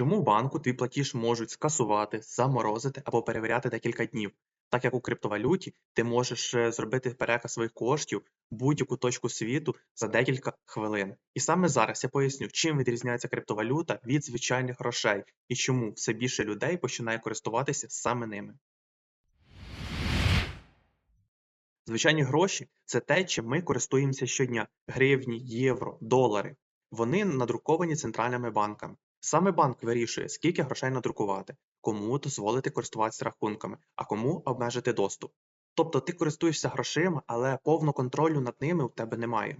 Чому банку твій платіж можуть скасувати, заморозити або перевіряти декілька днів? Так як у криптовалюті ти можеш е, зробити переказ своїх коштів в будь-яку точку світу за декілька хвилин. І саме зараз я поясню, чим відрізняється криптовалюта від звичайних грошей і чому все більше людей починає користуватися саме ними. Звичайні гроші це те, чим ми користуємося щодня: гривні, євро, долари. Вони надруковані центральними банками. Саме банк вирішує, скільки грошей надрукувати, кому дозволити користуватися рахунками, а кому обмежити доступ. Тобто ти користуєшся грошима, але повного контролю над ними у тебе немає.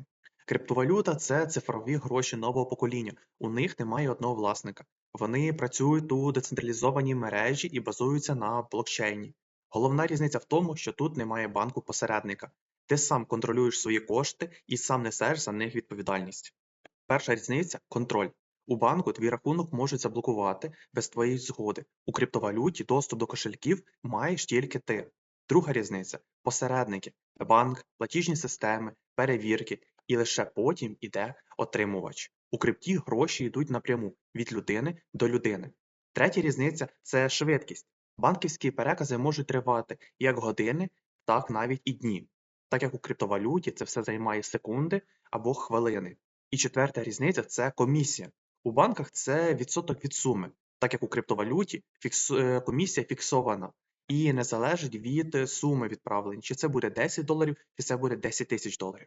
Криптовалюта це цифрові гроші нового покоління. У них немає одного власника. Вони працюють у децентралізованій мережі і базуються на блокчейні. Головна різниця в тому, що тут немає банку посередника. Ти сам контролюєш свої кошти і сам несеш за них відповідальність. Перша різниця контроль. У банку твій рахунок можуть заблокувати без твоєї згоди. У криптовалюті доступ до кошельків маєш тільки ти. Друга різниця посередники, банк, платіжні системи, перевірки, і лише потім іде отримувач. У крипті гроші йдуть напряму від людини до людини. Третя різниця це швидкість. Банківські перекази можуть тривати як години, так навіть і дні. Так як у криптовалюті це все займає секунди або хвилини. І четверта різниця це комісія. У банках це відсоток від суми, так як у криптовалюті фікс... е, комісія фіксована і не залежить від е, суми відправлень, чи це буде 10 доларів, чи це буде 10 тисяч доларів.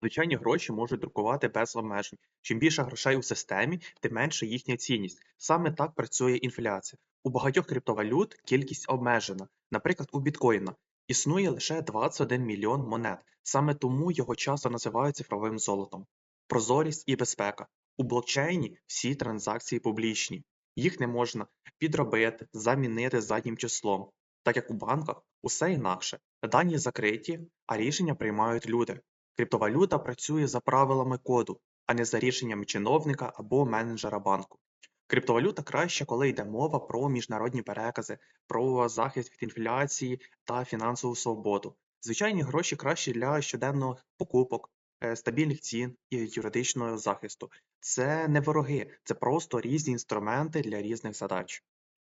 Звичайні гроші можуть друкувати без обмежень. Чим більше грошей у системі, тим менше їхня цінність. Саме так працює інфляція. У багатьох криптовалют кількість обмежена. Наприклад, у біткоїна існує лише 21 мільйон монет. Саме тому його часто називають цифровим золотом. Прозорість і безпека. У блокчейні всі транзакції публічні. Їх не можна підробити, замінити заднім числом. Так як у банках усе інакше. Дані закриті, а рішення приймають люди. Криптовалюта працює за правилами коду, а не за рішеннями чиновника або менеджера банку. Криптовалюта краще, коли йде мова про міжнародні перекази, про захист від інфляції та фінансову свободу. Звичайні гроші краще для щоденних покупок, стабільних цін і юридичного захисту. Це не вороги, це просто різні інструменти для різних задач.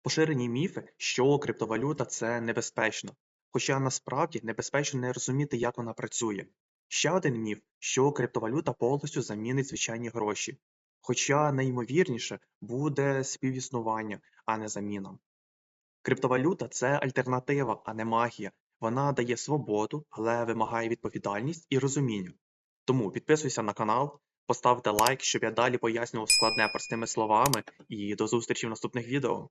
Поширені міфи, що криптовалюта це небезпечно, хоча насправді небезпечно не розуміти, як вона працює. Ще один міф, що криптовалюта повністю замінить звичайні гроші, хоча найімовірніше буде співіснування, а не заміна. Криптовалюта це альтернатива, а не магія. Вона дає свободу, але вимагає відповідальність і розуміння. Тому підписуйся на канал, поставте лайк, щоб я далі пояснював складне простими словами, і до зустрічі в наступних відео.